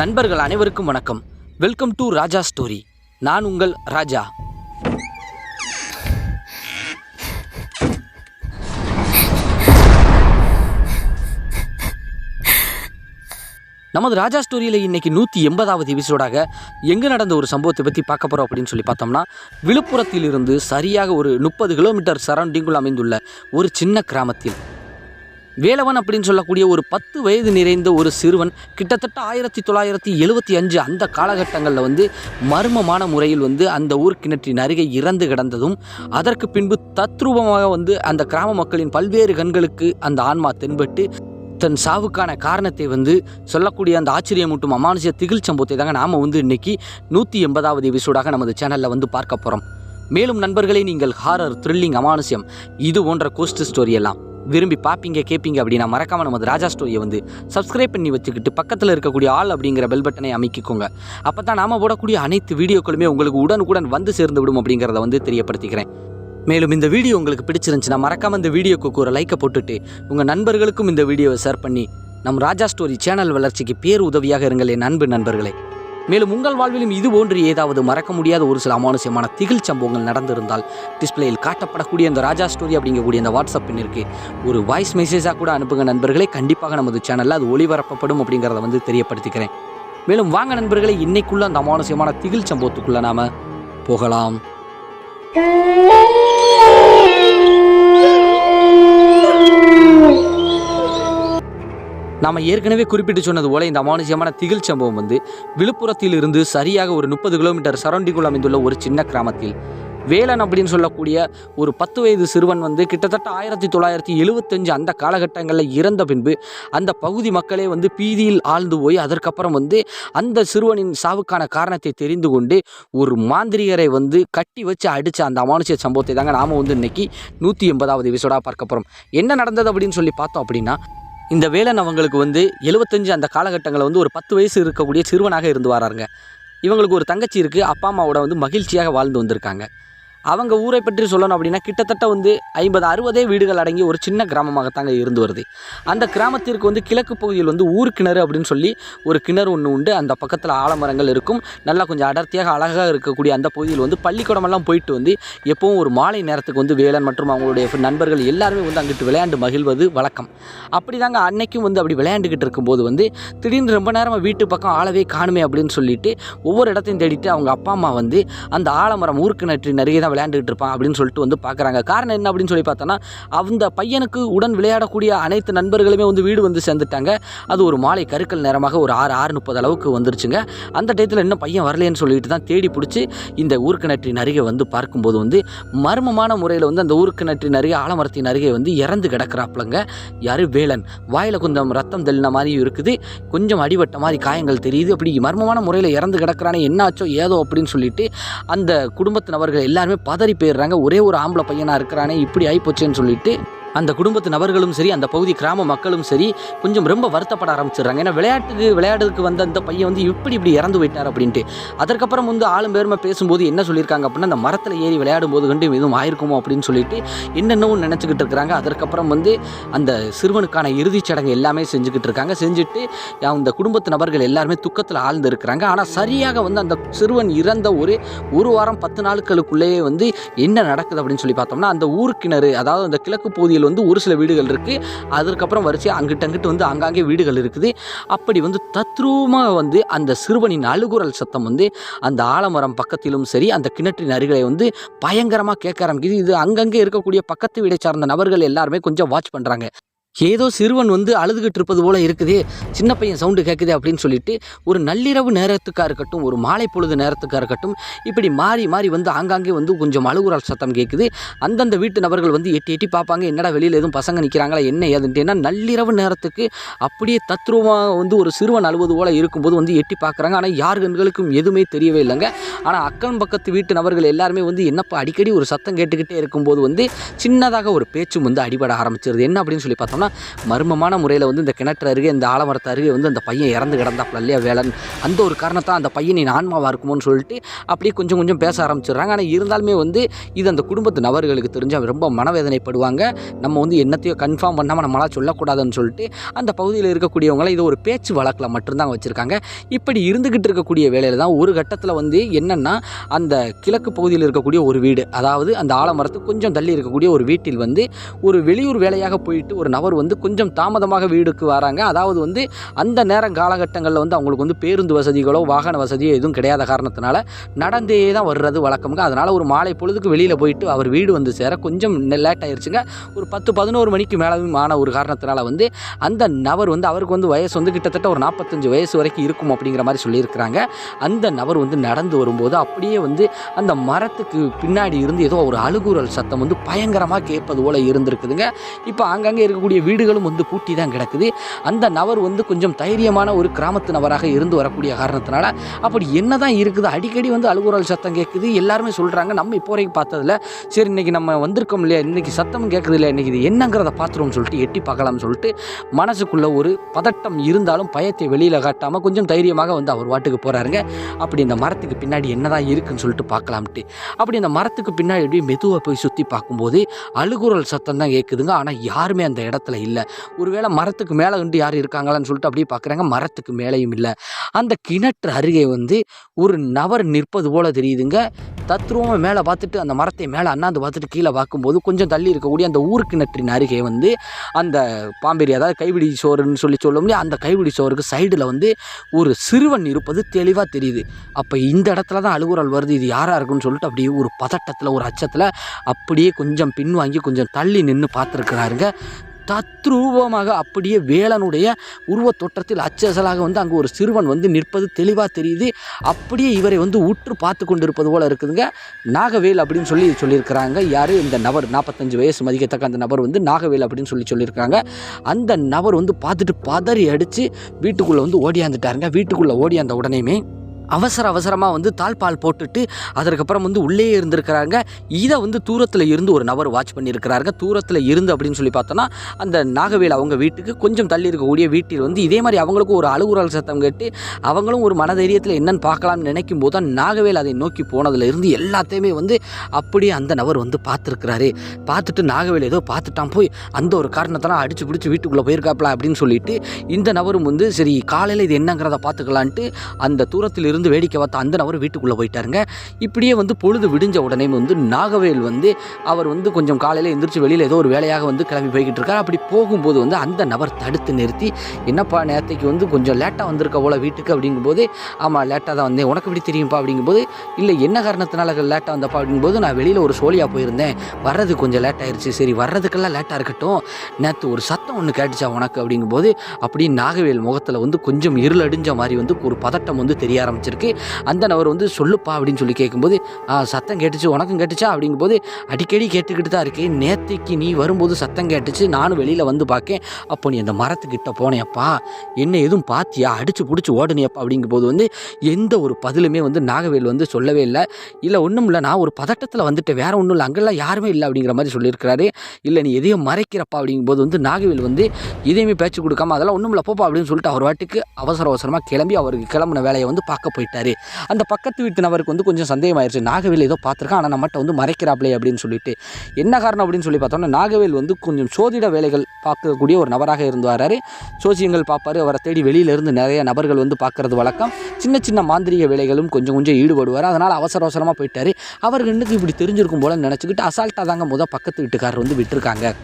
நண்பர்கள் அனைவருக்கும் வணக்கம். வெல்கம் டு ராஜா ஸ்டோரி நான் உங்கள் ராஜா. நமது ராஜா ஸ்டோரியில் இன்னைக்கு நூற்றி எண்பதாவது எபிசோடாக எங்கே நடந்த ஒரு சம்பவத்தை பற்றி பார்க்க போகிறோம் அப்படின்னு சொல்லி பார்த்தோம்னா விழுப்புரத்திலிருந்து சரியாக ஒரு முப்பது கிலோமீட்டர் சரௌண்டிங்குள் அமைந்துள்ள ஒரு சின்ன கிராமத்தில். வேலவன் அப்படின்னு சொல்லக்கூடிய ஒரு பத்து வயது நிறைந்த ஒரு சிறுவன் கிட்டத்தட்ட ஆயிரத்தி தொள்ளாயிரத்தி எழுபத்தி அஞ்சு அந்த காலகட்டங்களில் வந்து மர்மமான முறையில் வந்து அந்த ஊர் கிணற்றின் அருகே இறந்து கிடந்ததும் அதற்கு பின்பு தத்ரூபமாக வந்து அந்த கிராம மக்களின் பல்வேறு கண்களுக்கு அந்த ஆன்மா தென்பட்டு தன் சாவுக்கான காரணத்தை வந்து சொல்லக்கூடிய அந்த ஆச்சரியமூட்டும் அமானுஷ திகில் சம்பவத்தை தாங்க நாம் வந்து இன்னைக்கு நூற்றி எண்பதாவது எபிசோடாக நமது சேனலில் வந்து பார்க்க போகிறோம் மேலும் நண்பர்களே நீங்கள் ஹாரர் த்ரில்லிங் அமானுஷ்யம் இது போன்ற கோஸ்ட் ஸ்டோரி எல்லாம். விரும்பி பார்ப்பீங்க கேட்பீங்க அப்படின்னா மறக்காமல் நமது ராஜா ஸ்டோரியை வந்து சப்ஸ்கிரைப் பண்ணி வச்சுக்கிட்டு பக்கத்தில் இருக்கக்கூடிய ஆள் அப்படிங்கிற பெல் பட்டனை அமைக்கிக்கோங்க. அப்போ தான் நாம போடக்கூடிய அனைத்து வீடியோக்களுமே உங்களுக்கு உடனுக்குடன் வந்து சேர்ந்து விடும் அப்படிங்கிறத வந்து தெரியப்படுத்திக்கிறேன். மேலும் இந்த வீடியோ உங்களுக்கு பிடிச்சிருந்துச்சுன்னா மறக்காமல் இந்த வீடியோக்கு ஒரு லைக்கை போட்டுட்டு உங்கள் நண்பர்களுக்கும் இந்த வீடியோவை ஷேர் பண்ணி நம் ராஜா ஸ்டோரி சேனல் வளர்ச்சிக்கு பேர் உதவியாக இருங்கள் என் அன்பு நண்பர்களே. மேலும் உங்கள் வாழ்விலும் இது போன்று ஏதாவது மறக்க முடியாத ஒரு சில அமானுஷ்யமான திகில் சம்பவங்கள் நடந்திருந்தால் டிஸ்பிளேயில் காட்டப்படக்கூடிய அந்த ராஜா ஸ்டோரி அப்படிங்கக்கூடிய அந்த வாட்ஸ்அப் எண்ணிற்கு ஒரு வாய்ஸ் மெசேஜாக கூட அனுப்புங்க நண்பர்களே. கண்டிப்பாக நமது சேனலில் அது ஒளிபரப்பப்படும் அப்படிங்கிறத வந்து தெரியப்படுத்திக்கிறேன். மேலும் வாங்க நண்பர்களே இன்னைக்குள்ள அந்த அமானுஷ்யமான திகில் சம்பவத்துக்குள்ள நாம போகலாம். நாம் ஏற்கனவே குறிப்பிட்டு சொன்னது போல இந்த அமானுஷ்யமான திகில் சம்பவம் வந்து விழுப்புரத்தில் இருந்து சரியாக ஒரு முப்பது கிலோமீட்டர் சரௌண்டிங்குள் அமைந்துள்ள ஒரு சின்ன கிராமத்தில். வேலன் அப்படின்னு சொல்லக்கூடிய ஒரு பத்து வயது சிறுவன் வந்து கிட்டத்தட்ட ஆயிரத்தி தொள்ளாயிரத்தி எழுவத்தஞ்சு அந்த காலகட்டங்களில் இறந்த பின்பு அந்த பகுதி மக்களே வந்து பீதியில் ஆழ்ந்து போய் அதற்கப்புறம் வந்து அந்த சிறுவனின் சாவுக்கான காரணத்தை தெரிந்து கொண்டு ஒரு மாந்திரிகரை வந்து கட்டி வச்சு அடித்த அந்த அமானுஷ்ய சம்பவத்தை தாங்க நாம வந்து இன்னைக்கு நூற்றி எண்பதாவது எபிசோடாக பார்க்க போகிறோம் என்ன நடந்தது அப்படின்னு சொல்லி பார்த்தோம் அப்படின்னா இந்த வேலன் அவங்களுக்கு வந்து எழுபத்தஞ்சு அந்த காலகட்டங்களில் வந்து ஒரு பத்து வயசு இருக்கக்கூடிய சிறுவனாக இருந்து வராருங்க. இவங்களுக்கு ஒரு தங்கச்சி இருக்குது அப்பா அம்மாவோட வந்து மகிழ்ச்சியாக வாழ்ந்து வந்திருக்காங்க. அவங்க ஊரை பற்றி சொல்லணும் அப்படின்னா கிட்டத்தட்ட வந்து ஐம்பது அறுபதே வீடுகள் அடங்கி ஒரு சின்ன கிராமமாகத்தாங்க இருந்து வருது. அந்த கிராமத்திற்கு வந்து கிழக்கு பகுதியில் வந்து ஊர் கிணறு அப்படின்னு சொல்லி ஒரு கிணறு ஒன்று உண்டு. அந்த பக்கத்தில் ஆலமரங்கள் இருக்கும். நல்லா கொஞ்சம் அடர்த்தியாக அழகாக இருக்கக்கூடிய அந்த பகுதியில் வந்து பள்ளிக்கூடமெல்லாம் போயிட்டு வந்து எப்பவும் ஒரு மாலை நேரத்துக்கு வந்து வேலன் மற்றும் அவங்களுடைய நண்பர்கள் எல்லாருமே வந்து அங்கிட்டு விளையாண்டு மகிழ்வது வழக்கம். அப்படி தாங்க அன்னைக்கும் வந்து அப்படி விளையாண்டுக்கிட்டு இருக்கும்போது வந்து திடீர்னு ரொம்ப நேரமாக வீட்டு பக்கம் ஆளவே காணுமே அப்படின்னு சொல்லிட்டு ஒவ்வொரு இடத்தையும் தேடிட்டு அவங்க அப்பா அம்மா வந்து அந்த ஆலமரம் ஊர்க்கிணற்றின் நிறைய தான் விளையாண்டுக்கிட்டு இருப்பான் அப்படின்னு சொல்லிட்டு வந்து பார்க்குறாங்க. காரணம் என்ன அப்படின்னு சொல்லி பார்த்தோன்னா அந்த பையனுக்கு உடன் விளையாடக்கூடிய அனைத்து நண்பர்களுமே வந்து வீடு வந்து சேர்ந்துட்டாங்க. அது ஒரு மாலை கருக்கல் நேரமாக ஒரு ஆறு ஆறு முப்பது அளவுக்கு வந்துருச்சுங்க. அந்த டயத்தில் இன்னும் பையன் வரலையேன்னு சொல்லிட்டு தான் தேடி பிடிச்சி இந்த ஊர்க்கிணற்றின் அருகே வந்து பார்க்கும்போது வந்து மர்மமான முறையில் வந்து அந்த ஊர்க்கிணற்றின் அருகே ஆலமரத்தின் அருகே வந்து இறந்து கிடக்கிறாப்புலங்க. யாரு? வேலன். வாயில் கொஞ்சம் ரத்தம் தெளின மாதிரியும் இருக்குது. கொஞ்சம் அடிபட்ட மாதிரி காயங்கள் தெரியுது. அப்படி மர்மமான முறையில் இறந்து கிடக்கிறானே என்னாச்சோ ஏதோ அப்படின்னு சொல்லிட்டு அந்த குடும்பத்தினவர்கள் எல்லாருமே பதறி போயிடுறாங்க. ஒரே ஒரு ஆம்பளை பையனாக இருக்கிறானே இப்படி ஆயிப்போச்சேன்னு சொல்லிட்டு அந்த குடும்பத்து நபர்களும் சரி அந்த பகுதி கிராம மக்களும் சரி கொஞ்சம் ரொம்ப வருத்தப்பட ஆரம்பிச்சிடுறாங்க. ஏன்னா விளையாட்டுக்கு விளையாடுறதுக்கு வந்த அந்த பையன் வந்து இப்படி இப்படி இறந்து போயிட்டார் அப்படின்ட்டு. அதற்கப்புறம் வந்து ஆளும் பேருமை பேசும்போது என்ன சொல்லியிருக்காங்க அப்படின்னா அந்த மரத்தில் ஏறி விளையாடும் போது கண்டு எதுவும் ஆயிருக்குமோ அப்படின்னு சொல்லிட்டு என்னென்னவும் நினச்சிக்கிட்டு இருக்கிறாங்க. அதற்கப்புறம் வந்து அந்த சிறுவனுக்கான இறுதிச் சடங்கு எல்லாமே செஞ்சுக்கிட்டு இருக்காங்க. செஞ்சுட்டு அந்த குடும்பத்து நபர்கள் எல்லாருமே துக்கத்தில் ஆழ்ந்து இருக்கிறாங்க. ஆனால் சரியாக வந்து அந்த சிறுவன் இறந்த ஒரு ஒரு வாரம் பத்து நாட்களுக்குள்ளேயே வந்து என்ன நடக்குது அப்படின்னு சொல்லி பார்த்தோம்னா அந்த ஊர்க்கிணறு அதாவது அந்த கிழக்கு பகுதியில் வந்து ஒரு சில வீடுகள் இருக்குது அதற்கப்புறம் வரிசையாக அங்கிட்ட அங்கிட்டு வந்து அங்காங்கே வீடுகள் இருக்குது. அப்படி வந்து தத்ரூபமாக வந்து அந்த சிறுவனின் அழுகுரல் சத்தம் வந்து அந்த ஆலமரம் பக்கத்திலும் சரி அந்த கிணற்றின் அருகிலே வந்து பயங்கரமாக கேட்க ஆரம்பிக்குது. இது அங்கங்கே இருக்கக்கூடிய பக்கத்து வீடை சார்ந்த நபர்கள் எல்லாருமே கொஞ்சம் வாட்ச் பண்ணுறாங்க ஏதோ சிறுவன் வந்து அழுதுகிட்டு இருப்பது போல இருக்குதே சின்ன பையன் சவுண்டு கேட்குது அப்படின்னு சொல்லிட்டு ஒரு நள்ளிரவு நேரத்துக்காக இருக்கட்டும் ஒரு மாலை பொழுது நேரத்துக்காக இருக்கட்டும் இப்படி மாறி மாறி வந்து ஆங்காங்கே வந்து கொஞ்சம் அழுகுறால் சத்தம் கேட்குது அந்தந்த வீட்டு நபர்கள் வந்து எட்டி எட்டி பார்ப்பாங்க என்னடா வெளியில் எதுவும் பசங்க நிற்கிறாங்களா என்ன ஏதுன்ட்டு. ஏன்னா நள்ளிரவு நேரத்துக்கு அப்படியே தத்ரூபமாக வந்து ஒரு சிறுவன் அழுவது போல இருக்கும்போது வந்து எட்டி பார்க்குறாங்க. ஆனால் யார் கண்களுக்கும் எதுவுமே தெரியவே இல்லைங்க. ஆனால் அக்கம் பக்கத்து வீட்டு நபர்கள் எல்லாருமே வந்து என்னப்பா அடிக்கடி ஒரு சத்தம் கேட்டுக்கிட்டே இருக்கும்போது வந்து சின்னதாக ஒரு பேச்சும் வந்து அடிபட ஆரம்பிச்சிருது. என்ன அப்படின்னு சொல்லி பார்த்தோம்னா பார்த்தோம்னா மர்மமான முறையில் வந்து இந்த கிணற்று அருகே இந்த ஆலமரத்து அருகே வந்து அந்த பையன் இறந்து கிடந்தாப்புல இல்லையா வேலன். அந்த ஒரு காரணத்தான் அந்த பையனின் ஆன்மாவாக இருக்குமோன்னு சொல்லிட்டு அப்படியே கொஞ்சம் கொஞ்சம் பேச ஆரம்பிச்சிடுறாங்க. ஆனால் இருந்தாலுமே வந்து இது அந்த குடும்பத்து நபர்களுக்கு தெரிஞ்சு ரொம்ப மனவேதனைப்படுவாங்க. நம்ம வந்து என்னத்தையோ கன்ஃபார்ம் பண்ணாமல் நம்மளால் சொல்லக்கூடாதுன்னு சொல்லிட்டு அந்த பகுதியில் இருக்கக்கூடியவங்களாம் இது ஒரு பேச்சு வழக்கில் மட்டும்தான் வச்சுருக்காங்க. இப்படி இருந்துக்கிட்டு இருக்கக்கூடிய வேலையில் தான் ஒரு கட்டத்தில் வந்து என்னென்னா அந்த கிழக்கு பகுதியில் இருக்கக்கூடிய ஒரு வீடு அதாவது அந்த ஆலமரத்துக்கு கொஞ்சம் தள்ளி இருக்கக்கூடிய ஒரு வீட்டில் வந்து ஒரு வெளியூர் வேலையாக போயிட்டு ஒரு நபர் வந்து கொஞ்சம் தாமதமாக வீடுக்கு வராங்க. அதாவது வந்து அந்த நேரம் காலகட்டங்களில் வந்து அவங்களுக்கு வந்து பேருந்து வசதிகளோ வாகன வசதியோ எதுவும் கிடையாத காரணத்தினால நடந்தே தான் வர்றது வழக்கமுங்க. அதனால் ஒரு மாலை பொழுதுக்கு வெளியில் போயிட்டு அவர் வீடு வந்து சேர கொஞ்சம் லேட் ஆயிடுச்சுங்க ஒரு பத்து பதினோரு மணிக்கு மேலவும் ஆன ஒரு காரணத்தினால வந்து அந்த நபர் வந்து அவருக்கு வந்து வயசு வந்து கிட்டத்தட்ட ஒரு நாற்பத்தஞ்சு வயசு வரைக்கும் இருக்கும் அப்படிங்கிற மாதிரி சொல்லியிருக்கிறாங்க. அந்த நபர் வந்து நடந்து வரும்போது அப்படியே வந்து அந்த மரத்துக்கு பின்னாடி இருந்து ஏதோ ஒரு அழுகுரல் சத்தம் வந்து பயங்கரமாக கேட்பது போல இருந்திருக்குதுங்க. இப்போ அங்கங்கே இருக்கக்கூடிய வீடுகளும் வந்து பூட்டி தான் கிடக்குது. அந்த நபர் வந்து கொஞ்சம் தைரியமான ஒரு கிராமத்து நபராக இருந்து வரக்கூடிய காரணத்தினால அப்படி என்ன தான் இருக்குது? அடிக்கடி வந்து அழுகுறல் சத்தம் கேட்குது எல்லாருமே சொல்கிறாங்க நம்ம இப்போ வரைக்கும் பார்த்ததில்ல. சரி இன்னைக்கு நம்ம வந்திருக்கோம் இல்லையா? இன்றைக்கி சத்தமும் கேட்குது இல்லை இன்னைக்கு இது என்னங்கிறத பார்த்துருவோம்னு சொல்லிட்டு எட்டி பார்க்கலாம்னு சொல்லிட்டு மனசுக்குள்ளே ஒரு பதட்டம் இருந்தாலும் பயத்தை வெளியில் காட்டாமல் கொஞ்சம் தைரியமாக வந்து அவர் வாட்டுக்கு போகிறாருங்க அப்படி இந்த மரத்துக்கு பின்னாடி என்னதான் இருக்குன்னு சொல்லிட்டு பார்க்கலாம்ட்டு. அப்படி அந்த மரத்துக்கு பின்னாடி அப்படியே மெதுவாக போய் சுற்றி பார்க்கும்போது அழுகுரல் சத்தம் தான் கேட்குதுங்க ஆனால் யாருமே அந்த இடத்துல இல்லை. ஒருவேளை மரத்துக்கு மேலே வந்து யார் இருக்காங்களான்னு சொல்லிட்டு அப்படியே பார்க்குறாங்க மரத்துக்கு மேலேயும் இல்லை. அந்த கிணற்று அருகே வந்து ஒரு நபர் நிற்பது போல தெரியுதுங்க. தத்ரூபமாக மேலே பார்த்துட்டு அந்த மரத்தை மேலே அண்ணாந்து பார்த்துட்டு கீழே பார்க்கும்போது கொஞ்சம் தள்ளி இருக்கக்கூடிய அந்த ஊர் கிணற்றின் அருகே வந்து அந்த பாம்பேரி அதாவது கைவிடி சோறுன்னு சொல்லி சொல்ல முடியும் அந்த கைவிடி சோறுக்கு சைடில் வந்து ஒரு சிறுவன் இருப்பது தெளிவாக தெரியுது. அப்போ இந்த இடத்துல தான் அழுகுறல் வருது. இது யாராக இருக்குன்னு சொல்லிட்டு அப்படியே ஒரு பதட்டத்தில் ஒரு அச்சத்தில் அப்படியே கொஞ்சம் பின்வாங்கி கொஞ்சம் தள்ளி நின்று பார்த்துருக்குறாருங்க. தத்ரூபமாக அப்படியே வேலனுடைய உருவத் தோற்றத்தில் அச்சசலாக வந்து அங்கே ஒரு சிறுவன் வந்து நிற்பது தெளிவாக தெரியுது. அப்படியே இவரை வந்து உற்று பார்த்து கொண்டிருப்பது போல் இருக்குதுங்க. நாகவேல் அப்படின்னு சொல்லி சொல்லியிருக்கிறாங்க. யார்? இந்த நபர். நாற்பத்தஞ்சு வயசு மதிக்கத்தக்க அந்த நபர் வந்து நாகவேல் அப்படின்னு சொல்லி சொல்லியிருக்காங்க அந்த நபர் வந்து பார்த்துட்டு பதறி அடித்து வீட்டுக்குள்ளே வந்து ஓடியாந்துட்டாருங்க. வீட்டுக்குள்ளே ஓடியாந்த உடனேயுமே அவசர அவசரமாக வந்து தாழ்பால் போட்டுட்டு அதற்கப்புறம் வந்து உள்ளே இருந்திருக்கிறாங்க. இதை வந்து தூரத்தில் இருந்து ஒரு நபர் வாட்ச் பண்ணியிருக்கிறாங்க தூரத்தில் இருந்து அப்படின்னு சொல்லி பார்த்தோன்னா அந்த நாகவேல் அவங்க வீட்டுக்கு கொஞ்சம் தள்ளி இருக்கக்கூடிய வீட்டில் வந்து இதே மாதிரி அவங்களுக்கும் ஒரு அழுகுரல் சத்தம் கேட்டு அவங்களும் ஒரு மனதைரியத்தில் என்னன்னு பார்க்கலாம்னு நினைக்கும் போது தான் நாகவேல் அதை நோக்கி போனதுல இருந்து எல்லாத்தையுமே வந்து அப்படியே அந்த நபர் வந்து பார்த்துருக்கிறாரு. பார்த்துட்டு நாகவேல் ஏதோ பார்த்துட்டான் போய் அந்த ஒரு காரணத்தெல்லாம் அடிச்சு பிடிச்சி வீட்டுக்குள்ளே போயிருக்காப்ல அப்படின்னு சொல்லிட்டு இந்த நபரும் வந்து சரி காலையில் இது என்னங்கிறத பார்த்துக்கலான்ட்டு அந்த தூரத்தில் இருந்து வேடிக்கை பார்த்த அந்த நபர் வீட்டுக்குள்ளே போயிட்டாருங்க. இப்படியே வந்து பொழுது விடிஞ்ச உடனே வந்து நாகவேல் வந்து அவர் வந்து கொஞ்சம் காலையில் எந்திரிச்சு வெளியில் ஏதோ ஒரு வேலையாக வந்து கிளம்பி போய்கிட்டு இருக்கார். அப்படி போகும்போது வந்து அந்த நபர் தடுத்து நிறுத்தி என்னப்பா நேரத்தைக்கு வந்து கொஞ்சம் லேட்டாக வந்திருக்க போல வீட்டுக்கு அப்படிங்கும்போது ஆமாம் லேட்டாக தான் வந்தேன். உனக்கு எப்படி தெரியும்ப்பா அப்படிங்கும்போது இல்லை என்ன காரணத்தினால லேட்டாக வந்தப்பா? அப்படிங்கும்போது நான் வெளியில் ஒரு சோழியாக போயிருந்தேன். வர்றது கொஞ்சம் லேட் ஆயிருச்சு. சரி வர்றதுக்கெல்லாம் லேட்டாக இருக்கட்டும். நேற்று ஒரு சத்தம் ஒன்று கேட்டுச்சா உனக்கு? அப்படிங்கும்போது அப்படியே நாகவேல் முகத்தில் வந்து கொஞ்சம் இருளடிஞ்ச மாதிரி வந்து ஒரு பதட்டம் வந்து தெரிய ஆரம்பிச்சிருக்கு அந்த நபர் வந்து சொல்லுப்பா அப்படின்னு சொல்லி கேட்கும்போது சத்தம் கேட்டுச்சு உனக்கும் கேட்டுச்சா? அப்படிங்கும்போது அடிக்கடி கேட்டுக்கிட்டு தான் இருக்கு நேற்றுக்கு நீ வரும்போது சத்தம் கேட்டுச்சு நானும் வெளியில் வந்து பார்க்கேன் அப்போ நீ அந்த மரத்துக்கிட்ட போனேப்பா என்ன எதுவும் பார்த்தியா அடிச்சு பிடிச்சி ஓடனியப்பா அப்படிங்கும்போது வந்து எந்த ஒரு பதிலுமே வந்து நாகவேல் வந்து சொல்லவே இல்லை. இல்லை ஒன்றும் இல்லை நான் ஒரு பதட்டத்தில் வந்துட்டு வேற ஒன்றும் இல்லை அங்கெல்லாம் யாருமே இல்லை அப்படிங்கிற மாதிரி சொல்லியிருக்கிறாரு. இல்லை நீ எதையும் மறைக்கிறப்பா அப்படிங்கும்போது வந்து நாகவேல் வந்து எதையுமே பேச்சு கொடுக்காம அதெல்லாம் ஒன்றும் இல்லை போப்பா அப்படின்னு சொல்லிட்டு அவர் வாட்டுக்கு அவசர அவசரமாக கிளம்பி அவருக்கு கிளம்புன வேலையை வந்து பார்க்க போயிட்டாரு. அந்த பக்கத்து வீட்டு நபருக்கு வந்து கொஞ்சம் சந்தேகமாயிருச்சு. நாகவேல் ஏதோ பார்த்துருக்கான் ஆனால் நம்மகிட்ட வந்து மறைக்கிறாப்லே அப்படின்னு சொல்லிட்டு. என்ன காரணம் அப்படின்னு சொல்லி பார்த்தோம்னா நாகவேல் வந்து கொஞ்சம் சோதிட வேலைகள் பார்க்கக்கூடிய ஒரு நபராக இருந்து வராரு. சோசியங்கள் பார்ப்பார் அவரை தேடி வெளியிலேருந்து நிறைய நபர்கள் வந்து பார்க்கறது வழக்கம். சின்ன சின்ன மாந்திரிக வேலைகளும் கொஞ்சம் கொஞ்சம் ஈடுபடுவார். அதனால் அவசர அவசரமாக போயிட்டாரு. அவர் ரெண்டுக்கு இப்படி தெரிஞ்சிருக்கும் போல நினச்சிக்கிட்டு அசால்ட்டாக தாங்க முத பக்கத்து வீட்டுக்காரர் வந்து விட்டுருக்காங்க.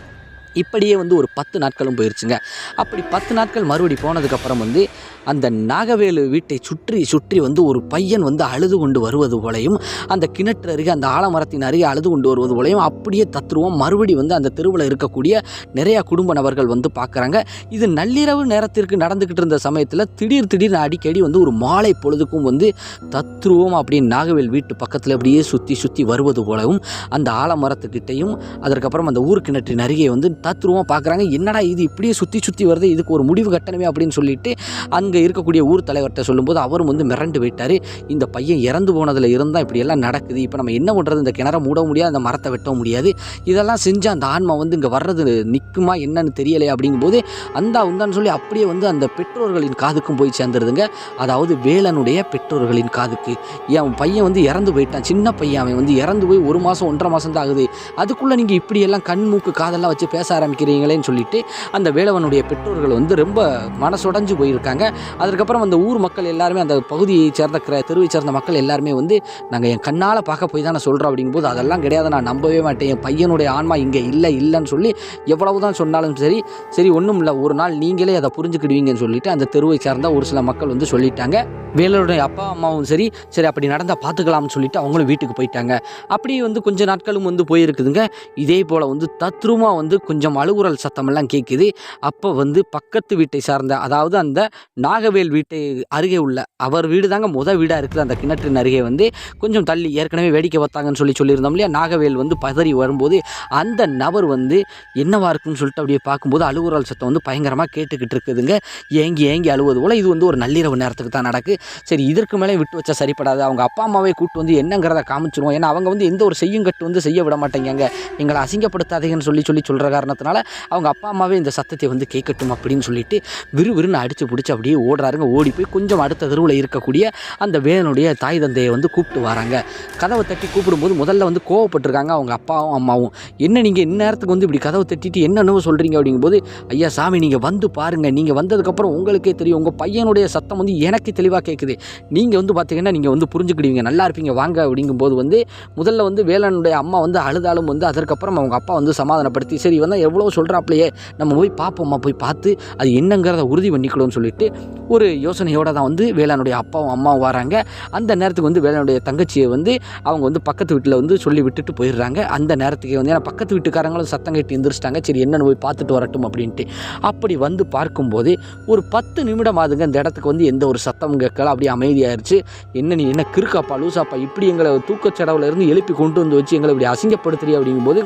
இப்படியே வந்து ஒரு பத்து நாட்களும் போயிருச்சுங்க. அப்படி பத்து நாட்கள் மறுபடி போனதுக்கப்புறம் வந்து அந்த நாகவேலு வீட்டை சுற்றி சுற்றி வந்து ஒரு பையன் வந்து அழுது கொண்டு வருவது போலையும் அந்த கிணற்று அருகே அந்த ஆலமரத்தின் அருகே அழுது கொண்டு வருவது போலையும் அப்படியே தத்துருவம் மறுபடி வந்து அந்த தெருவில் இருக்கக்கூடிய நிறையா குடும்ப நபர்கள் வந்து பார்க்குறாங்க. இது நள்ளிரவு நேரத்திற்கு நடந்துக்கிட்டு இருந்த சமயத்தில் திடீர் திடீர்னு அடிக்கடி வந்து ஒரு மாலை பொழுதுக்கும் வந்து தத்ருவம் அப்படின்னு நாகவேல் வீட்டு பக்கத்தில் அப்படியே சுற்றி சுற்றி வருவது போலவும் அந்த ஆலமரத்துக்கிட்டையும் அதற்கப்புறம் அந்த ஊர் கிணற்றின் அருகே வந்து தத்ரூபமாக பார்க்குறாங்க. என்னடா இது இப்படியே சுற்றி சுற்றி வருது இதுக்கு ஒரு முடிவு கட்டணமே அப்படின்னு சொல்லிட்டு அங்கே இருக்கக்கூடிய ஊர் தலைவர்கிட்ட சொல்லும்போது அவரும் வந்து மிரண்டு போயிட்டார். இந்த பையன் இறந்து போனதில் இருந்தால் இப்படியெல்லாம் நடக்குது. இப்போ நம்ம என்ன பண்ணுறது இந்த கிணற மூட முடியாது அந்த மரத்தை வெட்ட முடியாது. இதெல்லாம் செஞ்சு அந்த ஆன்மா வந்து இங்கே வர்றது நிற்குமா என்னன்னு தெரியலையே அப்படிங்கும்போது அந்த உந்தான்னு சொல்லி அப்படியே வந்து அந்த பெற்றோர்களின் காதுக்கும் போய் சேர்ந்துருதுங்க. அதாவது வேலனுடைய பெற்றோர்களின் காதுக்கு. என் பையன் வந்து இறந்து போயிட்டான். சின்ன பையன் அவன் வந்து இறந்து போய் ஒரு மாதம் ஒன்றரை மாதம் தான் ஆகுது. அதுக்குள்ளே நீங்கள் இப்படியெல்லாம் கண் மூக்கு காதெல்லாம் வச்சு பேச ஆரம்பிக்கிறீங்களேன்னு சொல்லிட்டு அந்த வேலவனுடைய பெற்றோர்கள் வந்து ரொம்ப மனசுடைஞ்சு போயிருக்காங்க. அதுக்கப்புறம் அந்த ஊர் மக்கள் எல்லாருமே அந்த பகுதியை சேர்ந்த கிர தெருவை சேர்ந்த மக்கள் எல்லாருமே வந்து நாங்கள் என் கண்ணால் பார்க்க போய் தான் நான் சொல்கிறோம் அப்படிங்கும்போது அதெல்லாம் கிடையாது நான் நம்பவே மாட்டேன். என் பையனுடைய ஆன்மா இங்கே இல்லை இல்லைன்னு சொல்லி எவ்வளவு தான் சொன்னாலும் சரி சரி ஒன்றும் இல்லை. ஒரு நாள் நீங்களே அதை புரிஞ்சுக்கிடுவீங்கன்னு சொல்லிட்டு அந்த தெருவை சார்ந்த ஒரு சில மக்கள் வந்து சொல்லிட்டாங்க. வேலருடைய அப்பா அம்மாவும் சரி சரி அப்படி நடந்தால் பார்த்துக்கலாம்னு சொல்லிட்டு அவங்களும் வீட்டுக்கு போயிட்டாங்க. அப்படி வந்து கொஞ்ச நாட்களும் வந்து போயிருக்குதுங்க. இதே போல் வந்து தத்ரூமா வந்து கொஞ்சம் கொஞ்சம் அழுகுரல் சத்தமெல்லாம் கேட்குது அப்போ வந்து பக்கத்து வீட்டை சார்ந்த அதாவது அந்த நாகவேல் வீட்டை அருகே உள்ள அவர் வீடு தாங்க முத வீடாக இருக்குது. அந்த கிணற்றின் அருகே வந்து கொஞ்சம் தள்ளி ஏற்கனவே வேடிக்கை பார்த்தாங்கன்னு சொல்லி சொல்லியிருந்தோம் இல்லையா? நாகவேல் வந்து பதறி வரும்போது அந்த நபர் வந்து என்னவா இருக்குன்னு சொல்லிட்டு அப்படியே பார்க்கும்போது அழுகுரல் சத்தம் வந்து பயங்கரமாக கேட்டுக்கிட்டு இருக்குதுங்க. ஏங்கி ஏங்கி அழுவது போல் இது வந்து ஒரு நள்ளிரவு நேரத்துக்கு தான் நடக்கு. சரி இதற்கு மேலே விட்டு வச்சா சரிப்படாது. அவங்க அப்பா அம்மாவே கூட்டு வந்து என்னங்கிறத காமிச்சிருவோம். ஏன்னா அவங்க வந்து எந்த ஒரு செய்யும் கட்டு வந்து செய்ய விட மாட்டேங்க எங்களை அசிங்கப்படுத்தாதீங்கன்னு சொல்லி சொல்லி சொல்கிற காரணத்தினால அவங்க அப்பா அம்மாவே இந்த சத்தத்தை வந்து கேட்கட்டும் அப்படின்னு சொல்லிட்டு விறுவிறுன்னு அடித்து பிடிச்சி அப்படியே ஓடுறாருங்க. ஓடி போய் கொஞ்சம் அடுத்த தெருவில் இருக்கக்கூடிய அந்த வேலனுடைய தாய் தந்தையை வந்து கூப்பிட்டு வராங்க. கதவை தட்டி கூப்பிடும்போது முதல்ல வந்து கோவப்பட்டிருக்காங்க அவங்க அப்பாவும் அம்மாவும். என்ன நீங்கள் இந்நேரத்துக்கு வந்து இப்படி கதவை தட்டிட்டு என்னென்னவோ சொல்கிறீங்க அப்படிங்கும்போது ஐயா சாமி நீங்கள் வந்து பாருங்கள் நீங்கள் வந்ததுக்கப்புறம் உங்களுக்கே தெரியும். உங்கள் பையனுடைய சத்தம் வந்து எனக்கு தெளிவாக கேட்குது நீங்கள் வந்து பார்த்தீங்கன்னா நீங்கள் வந்து புரிஞ்சுக்கிடுவீங்க. நல்லா இருப்பீங்க. வாங்க. அப்படிங்கும்போது வந்து முதல்ல வந்து வேலனுடைய அம்மா வந்து அழுதாலும் வந்து அதற்கப்புறம் அவங்க அப்பா வந்து சமாதானப்படுத்தி சரி வந்து எவ்வளோ சொல்கிறாப்லையே நம்ம போய் பார்ப்போம்மா போய் பார்த்து அது என்னங்கிறத உறுதி பண்ணிக்கணும்னு சொல்லிட்டு ஒரு யோசனையோடு தான் வந்து வேலனுடைய அப்பாவும் அம்மாவும் வராங்க. அந்த நேரத்துக்கு வந்து வேலனுடைய தங்கச்சியை வந்து அவங்க வந்து பக்கத்து வீட்டில் வந்து சொல்லி விட்டுட்டு போயிடுறாங்க. அந்த நேரத்துக்கு வந்து ஏன்னா பக்கத்து வீட்டுக்காரங்களும் சத்தம் கேட்டு எந்திரிச்சிட்டாங்க. சரி என்னென்னு போய் பார்த்துட்டு வரட்டும் அப்படின்ட்டு. அப்படி வந்து பார்க்கும்போது ஒரு பத்து நிமிடம் ஆகுதுங்க. இந்த இடத்துக்கு வந்து எந்த ஒரு சத்தமும் கேட்கல. அப்படியே அமைதியாயிருச்சு. என்ன நீ என்ன கிறுக்காப்பா லூசாப்பா இப்படி எங்களை தூக்கச்சடவுல இருந்து எழுப்பி கொண்டு வந்து வச்சு எங்களை இப்படி அசிங்கப்படுத்துறீ அப்படிங்கும்போது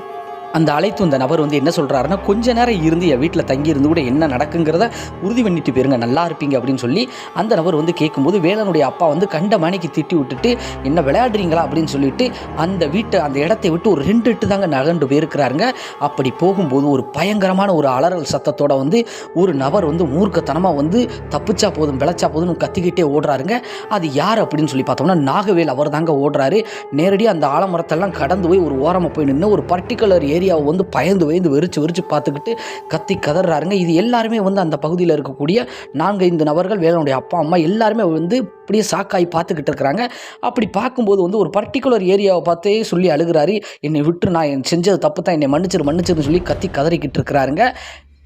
அந்த அழைத்து வந்த நபர் வந்து என்ன சொல்கிறாருன்னா கொஞ்ச நேரம் இருந்து என் வீட்டில் தங்கி இருந்து கூட என்ன நடக்குங்கிறத உறுதி பண்ணிட்டு போயிருங்க நல்லா இருப்பீங்க அப்படின்னு சொல்லி அந்த நபர் வந்து கேட்கும்போது வேலனுடைய அப்பா வந்து கண்ட மணிக்கு திட்டி விட்டுட்டு என்ன விளையாடுறீங்களா? அப்படின்னு சொல்லிட்டு அந்த வீட்டை அந்த இடத்தை விட்டு ஒரு ரெண்டு எட்டு தாங்க நகண்டு போயிருக்கிறாருங்க. அப்படி போகும்போது ஒரு பயங்கரமான ஒரு அலறல் சத்தத்தோட வந்து ஒரு நபர் வந்து மூர்க்கத்தனமாக வந்து தப்பிச்சா போதும் விளைச்சா போதும்னு கத்திக்கிட்டே ஓடுறாருங்க. அது யார்? அப்படின்னு சொல்லி பார்த்தோம்னா நாகவேல் அவர் தாங்க ஓடுறாரு. நேரடியாக அந்த ஆலமரத்தெல்லாம் கடந்து போய் ஒரு ஓரமாக போய் நின்று ஒரு பர்டிகுலர் ஏரியாவை வந்து பயந்து பயந்து வெறிச்சு வெறிச்சு பார்த்துக்கிட்டு கத்தி கதறாருங்க. இது எல்லாருமே வந்து அந்த பகுதியில் இருக்கக்கூடிய நான்கு ஐந்து நபர்கள் வேலனுடைய அப்பா அம்மா எல்லாருமே வந்து இப்படியே சாக்காய் பார்த்துக்கிட்டு இருக்கிறாங்க. அப்படி பார்க்கும்போது வந்து ஒரு பர்டிகுலர் ஏரியாவை பார்த்தே சொல்லி அழுகிறாரு. என்னை விட்டு நான் செஞ்சது தப்பு தான் என்னை மன்னிச்சிரு மன்னிச்சிருன்னு சொல்லி கத்தி கதறிக்கிட்டு இருக்கிறாருங்க.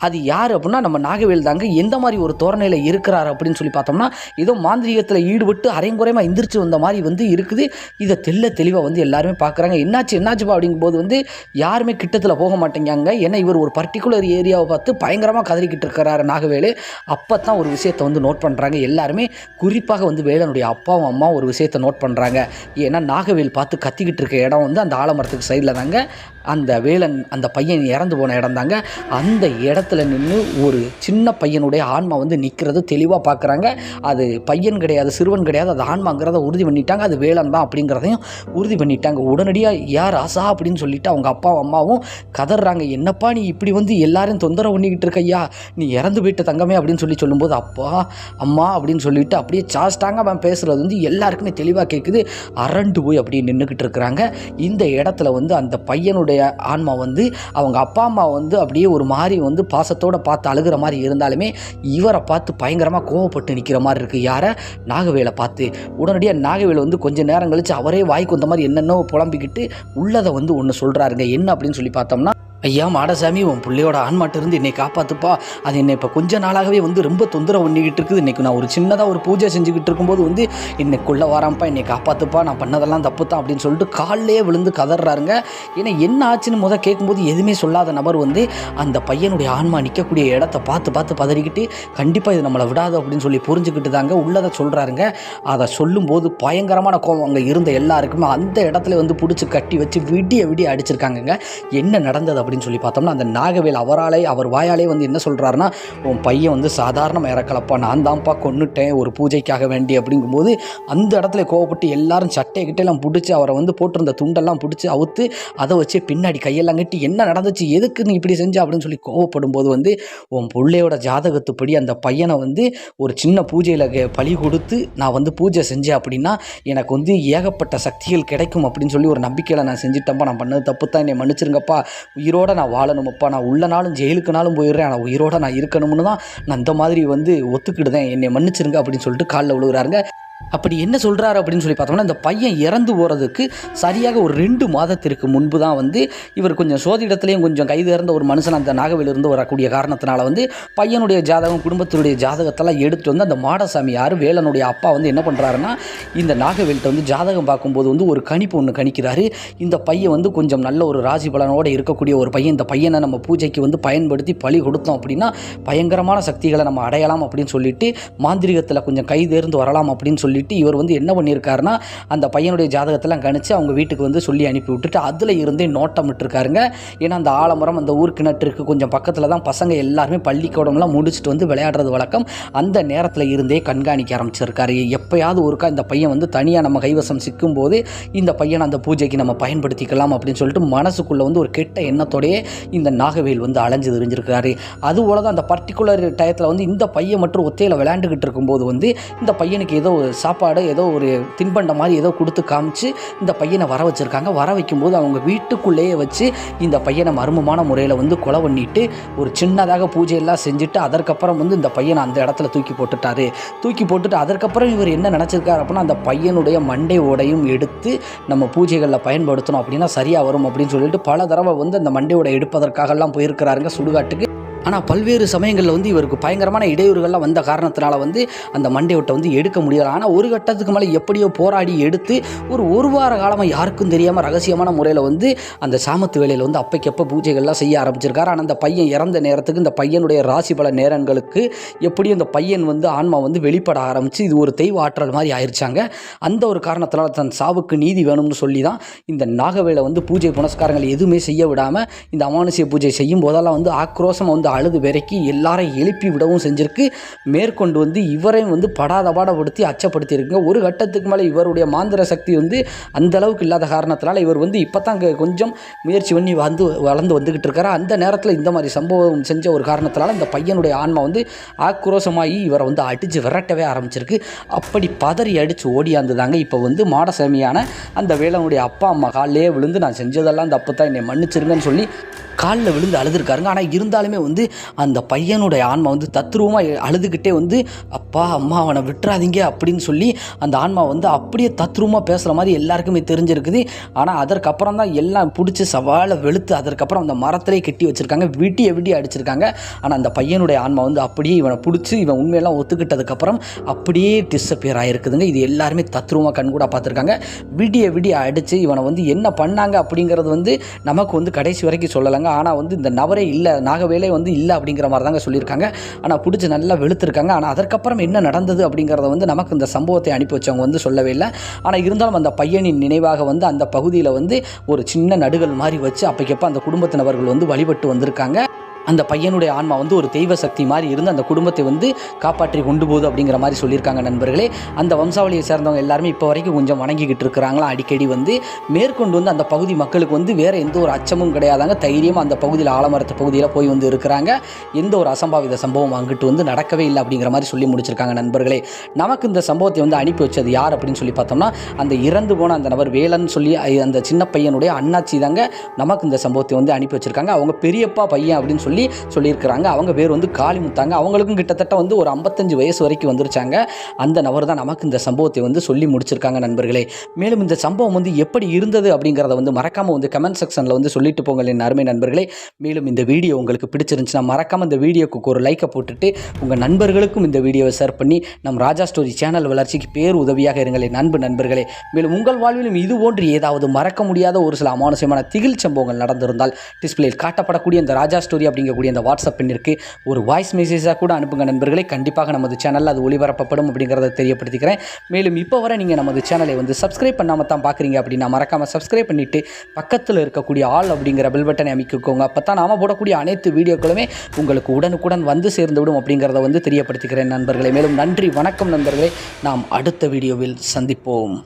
அது யார் அப்படின்னா நம்ம நாகவேல் தாங்க. எந்த மாதிரி ஒரு தோரணையில் இருக்கிறார் அப்படின்னு சொல்லி பார்த்தோம்னா ஏதோ மாந்திரிகத்தில் ஈடுபட்டு அரைங்குறையமாக எந்திரிச்சு வந்த மாதிரி வந்து இருக்குது. இதை தெல்ல தெளிவாக வந்து எல்லாருமே பார்க்குறாங்க. என்னாச்சு என்னாச்சுப்பா அப்படிங்கும்போது வந்து யாருமே கிட்டத்தில் போக மாட்டேங்காங்க. ஏன்னா இவர் ஒரு பர்டிகுலர் ஏரியாவை பார்த்து பயங்கரமாக கதறிக்கிட்டு இருக்கிறாரு நாகவேலு. அப்போ தான் ஒரு விஷயத்தை வந்து நோட் பண்ணுறாங்க எல்லாருமே குறிப்பாக வந்து வேலனுடைய அப்பாவும் அம்மாவும் ஒரு விஷயத்தை நோட் பண்ணுறாங்க ஏன்னா நாகவேல் பார்த்து கத்திக்கிட்டு இருக்க இடம் வந்து அந்த ஆலமரத்துக்கு சைடில் தாங்க. அந்த வேலன் அந்த பையன் இறந்து போன இடம் தாங்க அந்த இடத்துல நின்று ஒரு சின்ன பையனுடைய ஆன்மா வந்து நிற்கிறது தெளிவாக பார்க்குறாங்க அது பையன் கிடையாது சிறுவன் கிடையாது அது ஆன்மாங்கிறத உறுதி பண்ணிட்டாங்க. அது வேலன் தான் அப்படிங்கிறதையும் உறுதி பண்ணிட்டாங்க. உடனடியாக யார் ஆசா அப்படின்னு சொல்லிட்டு அவங்க அப்பாவும் அம்மாவும் கதறாங்க என்னப்பா நீ இப்படி வந்து எல்லாரும் தொந்தரவு பண்ணிக்கிட்டு இருக்கையா நீ இறந்து போயிட்ட தங்கமே அப்படின்னு சொல்லி சொல்லும்போது அப்பா அம்மா அப்படின்னு சொல்லிட்டு அப்படியே சாஸ்டாங்க அவன் பேசுகிறது வந்து எல்லாருக்குமே தெளிவாக கேட்குது அரண்டு போய் அப்படியே நின்றுக்கிட்டு இருக்கிறாங்க. இந்த இடத்துல வந்து அந்த பையனுடைய ஆன்மா வந்து அவங்க அப்பா அம்மா வந்து அப்படியே ஒரு மாதிரி வந்து பாசத்தோடு பார்த்து அழுகிற மாதிரி இருந்தாலுமே இவரை பார்த்து பயங்கரமாக கோவப்பட்டு நிற்கிற மாதிரி இருக்குது யாரை? நாகவேலை பார்த்து. உடனடியாக நாகவேல் வந்து கொஞ்ச நேரம் கழித்து அவரே வாய்க்கு வந்த மாதிரி என்னென்னோ புலம்பிக்கிட்டு உள்ளதை வந்து ஒன்று சொல்கிறாருங்க என்ன அப்படின்னு சொல்லி பார்த்தோம்னா ஐயா மாடசாமி உன் பிள்ளையோட ஆன்மாட்ட இருந்து என்னை காப்பாத்துப்பா. அது என்னை இப்போ கொஞ்ச நாளாகவே வந்து ரொம்ப தொந்தரவு பண்ணிக்கிட்டு இருக்குது. இன்றைக்கி நான் ஒரு சின்னதாக ஒரு பூஜை செஞ்சுக்கிட்டு இருக்கும்போது வந்து இன்னைக்குள்ளே வராம்ப்பா என்னை காப்பாற்றுப்பா நான் பண்ணதெல்லாம் தப்பு தான் அப்படின்னு சொல்லிட்டு காலிலே விழுந்து கதறாருங்க ஏன்னா என்ன ஆச்சுன்னு முத கேட்கும்போது எதுவுமே சொல்லாத நபர் வந்து அந்த பையனுடைய ஆன்மா நிற்கக்கூடிய இடத்த பார்த்து பார்த்து பதறிக்கிட்டு கண்டிப்பாக இது நம்மளை விடாது அப்படின்னு சொல்லி புரிஞ்சுக்கிட்டு தாங்க உள்ளதை சொல்கிறாருங்க அதை சொல்லும்போது பயங்கரமான கோபம் அங்கே இருந்த எல்லாருக்குமே அந்த இடத்துல வந்து பிடிச்சி கட்டி வச்சு விடிய விடிய அடிச்சிருக்காங்கங்க. என்ன நடந்ததை அப்படின்னு சொல்லி பார்த்தோம்னா அந்த நாகவேல் அவராலே அவர் வாயாலே வந்து என்ன சொல்கிறாருன்னா உன் பையன் வந்து சாதாரணமாக இறக்கலப்பா நான் தான்ப்பா கொன்னுட்டேன். ஒரு பூஜைக்காக வேண்டி அப்படிங்கும்போது அந்த இடத்துல கோவப்பட்டு எல்லாரும் சட்டையை கிட்டையெல்லாம் பிடிச்சி அவரை வந்து போட்டிருந்த துண்டெல்லாம் பிடிச்சி அவுத்து அதை வச்சு பின்னாடி கையெல்லாம் கட்டி என்ன நடந்துச்சு? எதுக்கு நீ இப்படி செஞ்ச? அப்படின்னு சொல்லி கோவப்படும் போது வந்து உன் பிள்ளையோட ஜாதகத்துப்படி அந்த பையனை வந்து ஒரு சின்ன பூஜையில் பலி கொடுத்து நான் வந்து பூஜை செஞ்சேன் அப்படின்னா எனக்கு வந்து ஏகப்பட்ட சக்திகள் கிடைக்கும் அப்படின்னு சொல்லி ஒரு நம்பிக்கையில் நான் செஞ்சுட்டேன்ப்பா நான் பண்ணது தப்பு தான் என்னை மன்னிச்சிருங்கப்பா. உயிரோட நான் வாழணுமப்பா. நான் உள்ள நாளும் ஜெயிலுக்குனாலும் போயிடுறேன். ஆனால் உயிரோட நான் இருக்கணும்னு தான் நான் இந்த மாதிரி வந்து ஒத்துக்கிடுதேன் என்னை மன்னிச்சிருங்க அப்படின்னு சொல்லிட்டு காலில் விழுகிறாருங்க. அப்படி என்ன சொல்கிறாரு அப்படின்னு சொல்லி பார்த்தோம்னா இந்த பையன் இறந்து போகிறதுக்கு சரியாக ஒரு ரெண்டு மாதத்திற்கு முன்பு தான் வந்து இவர் கொஞ்சம் சோதிடத்துலேயும் கொஞ்சம் கைது இறந்த ஒரு மனுஷன் அந்த நாகவேலிருந்து வரக்கூடிய காரணத்தினால வந்து பையனுடைய ஜாதகம் குடும்பத்தினுடைய ஜாதகத்தெல்லாம் எடுத்து வந்து அந்த மாடசாமி யார் வேலனுடைய அப்பா வந்து என்ன பண்ணுறாருன்னா இந்த நாகவேல்கிட்ட வந்து ஜாதகம் பார்க்கும்போது வந்து ஒரு கணிப்பு ஒன்று கணிக்கிறாரு. இந்த பையன் வந்து கொஞ்சம் நல்ல ஒரு ராசி பலனோடு இருக்கக்கூடிய ஒரு பையன். இந்த பையனை நம்ம பூஜைக்கு வந்து பயன்படுத்தி பழி கொடுத்தோம் அப்படின்னா பயங்கரமான சக்திகளை நம்ம அடையலாம் அப்படின்னு சொல்லிட்டு மாந்திரிகத்தில் கொஞ்சம் கைதேர்ந்து வரலாம் அப்படின்னு சொல்லிட்டு இவர் வந்து என்ன பண்ணியிருக்காருன்னா அந்த பையனுடைய ஜாதகத்தெல்லாம் கணிச்சு அவங்க வீட்டுக்கு வந்து சொல்லி அனுப்பி விட்டுட்டு அதில் இருந்தே நோட்டம் விட்டுருக்காருங்க. ஏன்னா அந்த ஆலமரம் அந்த ஊர் கிணற்றுக்கு கொஞ்சம் பக்கத்தில் தான் பசங்க எல்லாருமே பள்ளிக்கூடம்லாம் முடிச்சுட்டு வந்து விளையாடுறது வழக்கம். அந்த நேரத்தில் இருந்தே கண்காணிக்க ஆரம்பிச்சிருக்காரு. எப்பயாவது ஒருக்கா இந்த பையன் வந்து தனியாக நம்ம கைவசம் சிக்கும் போது இந்த பையனை அந்த பூஜைக்கு நம்ம பயன்படுத்திக்கலாம் அப்படின்னு சொல்லிட்டு மனசுக்குள்ளே வந்து ஒரு கெட்ட எண்ணத்தோடையே இந்த நாகவேல் வந்து அலைஞ்சு தெரிஞ்சிருக்காரு அதுபோல தான் அந்த பர்டிகுலர் டயத்தில் வந்து இந்த பையன் மற்றும் ஒத்தையில் விளையாண்டுக்கிட்டு இருக்கும்போது வந்து இந்த பையனுக்கு ஏதோ சாப்பாடு ஏதோ ஒரு தின்பண்டம் மாதிரி ஏதோ கொடுத்து காமிச்சு இந்த பையனை வர வச்சுருக்காங்க. வர வைக்கும்போது அவங்க வீட்டுக்குள்ளேயே வச்சு இந்த பையனை மர்மமான முறையில் வந்து கொலை பண்ணிட்டு ஒரு சின்னதாக பூஜையெல்லாம் செஞ்சுட்டு அதற்கப்புறம் வந்து இந்த பையனை அந்த இடத்துல தூக்கி போட்டுட்டாரு. தூக்கி போட்டுட்டு அதற்கப்புறம் இவர் என்ன நினச்சிருக்காரு அப்படின்னா அந்த பையனுடைய மண்டை ஓடையும் எடுத்து நம்ம பூஜைகளில் பயன்படுத்தணும் அப்படின்னா சரியாக வரும் அப்படின்னு சொல்லிட்டு பல தடவை வந்து அந்த மண்டை ஓடை எடுப்பதற்காகலாம் போயிருக்கிறாருங்க சுடுகாட்டுக்கு. ஆனால் பல்வேறு சமயங்களில் வந்து இவருக்கு பயங்கரமான இடையூறுகள்லாம் வந்த காரணத்தினால வந்து அந்த மண்டையோட்டை வந்து எடுக்க முடியலை. ஆனால் ஒரு கட்டத்துக்கு மேலே எப்படியோ போராடி எடுத்து ஒரு ஒரு வார காலமாக யாருக்கும் தெரியாமல் ரகசியமான முறையில் வந்து அந்த சாமத்து வேலையில் வந்து அப்பைக்கப்போ பூஜைகள்லாம் செய்ய ஆரம்பிச்சிருக்காரு. ஆனால் அந்த பையன் இறந்த நேரத்துக்கு இந்த பையனுடைய ராசி பல நேரங்களுக்கு எப்படியும் இந்த பையன் வந்து ஆன்மா வந்து வெளிப்பட ஆரம்பித்து இது ஒரு தெய்வ ஆற்றல் மாதிரி ஆயிடுச்சாங்க அந்த ஒரு காரணத்தினால தன் சாவுக்கு நீதி வேணும்னு சொல்லி தான் இந்த நாகவேலை வந்து பூஜை புனஸ்காரங்கள் எதுவுமே செய்ய விடாமல் இந்த அமானுஷ்ய பூஜை செய்யும் போதெல்லாம் வந்து ஆக்ரோஷம் வந்து அழுது விரக்கி எல்லாரையும் எழுப்பி விடவும் செஞ்சிருக்கு. மேற்கொண்டு வந்து இவரையும் வந்து படாத பாடப்படுத்தி அச்சப்படுத்தி இருக்குங்க ஒரு கட்டத்துக்கு மேலே இவருடைய மாந்திர சக்தி வந்து அந்தளவுக்கு இல்லாத காரணத்தினால இவர் வந்து இப்போ தான் கொஞ்சம் முயற்சி பண்ணி வந்து வளர்ந்து வந்துக்கிட்டு இருக்காரு. அந்த நேரத்தில் இந்த மாதிரி சம்பவம் செஞ்ச ஒரு காரணத்தினால இந்த பையனுடைய ஆன்மா வந்து ஆக்ரோஷமாகி இவரை வந்து அடித்து விரட்டவே ஆரம்பிச்சிருக்கு. அப்படி பதறி அடித்து ஓடியாந்துதாங்க இப்போ வந்து மாடசாமியான அந்த வேலனுடைய அப்பா அம்மா காலையே விழுந்து நான் செஞ்சதெல்லாம் தப்பு தான் என்னை மன்னிச்சிருங்கன்னு சொல்லி காலில் விழுந்து அழுதுருக்காருங்க. ஆனால் இருந்தாலுமே வந்து அந்த பையனுடைய ஆன்மா வந்து தத்ரூபமாக அழுதுகிட்டே வந்து அப்பா அம்மா அவனை விட்டுறாதீங்க அப்படின்னு சொல்லி அந்த ஆன்மா வந்து அப்படியே தத்ரூபமாக பேசுகிற மாதிரி எல்லாருக்குமே தெரிஞ்சிருக்குது. ஆனால் அதற்கப்புறம் தான் எல்லாம் பிடிச்சி சவாலை வெளுத்து அதற்கப்புறம் அந்த மரத்திலே கட்டி வச்சுருக்காங்க. விட்டிய விட்டி அடிச்சிருக்காங்க. ஆனால் அந்த பையனுடைய ஆன்மா வந்து அப்படியே இவனை பிடிச்சி இவன் உண்மையெல்லாம் ஒத்துக்கிட்டதுக்கப்புறம் அப்படியே டிஸப்பியர் ஆகிருக்குதுங்க இது எல்லாருமே தத்ரூபமாக கண்கூட பார்த்துருக்காங்க. விடிய விடிய அடித்து இவனை வந்து என்ன பண்ணாங்க அப்படிங்கிறது வந்து நமக்கு வந்து கடைசி வரைக்கும் சொல்லலைங்க. ஆனால் வந்து இந்த நபரே இல்லை நாகவேலே வந்து இல்லை அப்படிங்கிற மாதிரி தாங்க சொல்லியிருக்காங்க. ஆனால் பிடிச்சி நல்லா வெளுத்திருக்காங்க. ஆனால் அதற்கப்புறம் என்ன நடந்தது அப்படிங்கிறத வந்து நமக்கு இந்த சம்பவத்தை அனுப்பி வச்சவங்க வந்து சொல்லவே இல்லை. ஆனால் இருந்தாலும் அந்த பையனின் நினைவாக வந்து அந்த பகுதியில் வந்து ஒரு சின்ன நடுகள் மாதிரி வச்சு அப்போக்கப்போ அந்த குடும்பத்தினவர்கள் வந்து வழிபட்டு வந்திருக்காங்க. அந்த பையனுடைய ஆன்மா வந்து ஒரு தெய்வ சக்தி மாதிரி இருந்து அந்த குடும்பத்தை வந்து காப்பாற்றி கொண்டு போகுது அப்படிங்கிற மாதிரி சொல்லியிருக்காங்க நண்பர்களே. அந்த வம்சாவளியை சேர்ந்தவங்க எல்லாருமே இப்போ வரைக்கும் கொஞ்சம் வணங்கிக்கிட்டு இருக்கிறாங்களா? அடிக்கடி வந்து மேற்கொண்டு வந்து அந்த பகுதி மக்களுக்கு வந்து வேறு எந்த ஒரு அச்சமும் கிடையாதாங்க. தைரியமாக அந்த பகுதியில் ஆலமரத்து பகுதியில் போய் வந்து இருக்கிறாங்க. எந்த ஒரு அசம்பாவித சம்பவம் அங்கிட்டு வந்து நடக்கவே இல்லை அப்படிங்கிற மாதிரி சொல்லி முடிச்சிருக்காங்க நண்பர்களே. நமக்கு இந்த சம்பவத்தை வந்து அனுப்பி வச்சது யார் அப்படின்னு சொல்லி பார்த்தோம்னா அந்த இறந்து போன அந்த நபர் வேலன் சொல்லி அந்த சின்ன பையனுடைய அண்ணாச்சி தாங்க நமக்கு இந்த சம்பவத்தை வந்து அனுப்பி வச்சிருக்காங்க. அவங்க பெரியப்பா பையன் அப்படின்னு சொல்லி சொல்லியிருக்கிறாங்க. அவங்க பேர் வந்து காளிமுத்தாங்க. அவங்களுக்கும் கிட்டத்தட்ட வந்து ஒரு ஐம்பத்தஞ்சு வயசு வரைக்கும் வந்துருச்சாங்க. அந்த நபர் தான் நமக்கு இந்த சம்பவத்தை வந்து சொல்லி முடிச்சிருக்காங்க நண்பர்களே. மேலும் இந்த சம்பவம் வந்து எப்படி இருந்தது அப்படிங்கிறத வந்து மறக்காமல் வந்து கமெண்ட் செக்ஷனில் வந்து சொல்லிட்டு போங்கள் என் அருமை நண்பர்களே. மேலும் இந்த வீடியோ உங்களுக்கு பிடிச்சிருந்துச்சுன்னா மறக்காமல் இந்த வீடியோக்கு ஒரு லைக்கை போட்டுட்டு உங்கள் நண்பர்களுக்கும் இந்த வீடியோவை ஷேர் பண்ணி நம் ராஜா ஸ்டோரி சேனல் வளர்ச்சிக்கு பேர் உதவியாக இருங்கள் என் அன்பு நண்பர்களே. மேலும் உங்கள் வாழ்விலும் இது போன்று ஏதாவது மறக்க முடியாத ஒரு சில அமானுஷமான திகில் சம்பவங்கள் நடந்திருந்தால் டிஸ்பிளேயில் காட்டப்படக்கூடிய இந்த ராஜா ஸ்டோரி அப்படிங்கிற அப்படிங்கக்கூடிய அந்த வாட்ஸ்அப் எண்ணிற்கு ஒரு வாய்ஸ் மெசேஜாக கூட அனுப்புங்க நண்பர்களே. கண்டிப்பாக நமது சேனலில் அது ஒளிபரப்பப்படும் அப்படிங்கிறத தெரியப்படுத்திக்கிறேன். மேலும் இப்போ வரை நீங்கள் நமது சேனலை வந்து சப்ஸ்கிரைப் பண்ணாமல் தான் பார்க்குறீங்க அப்படின்னா மறக்காமல் சப்ஸ்கிரைப் பண்ணிவிட்டு பக்கத்தில் இருக்கக்கூடிய ஆள் அப்படிங்கிற பெல் பட்டனை அமைக்கிக்கோங்க அப்போ தான் நாம் போடக்கூடிய அனைத்து வீடியோக்களுமே உங்களுக்கு உடனுக்குடன் வந்து சேர்ந்து விடும் அப்படிங்கிறத வந்து தெரியப்படுத்திக்கிறேன் நண்பர்களே. மேலும் நன்றி வணக்கம் நண்பர்களே. நாம் அடுத்த வீடியோவில் சந்திப்போம்.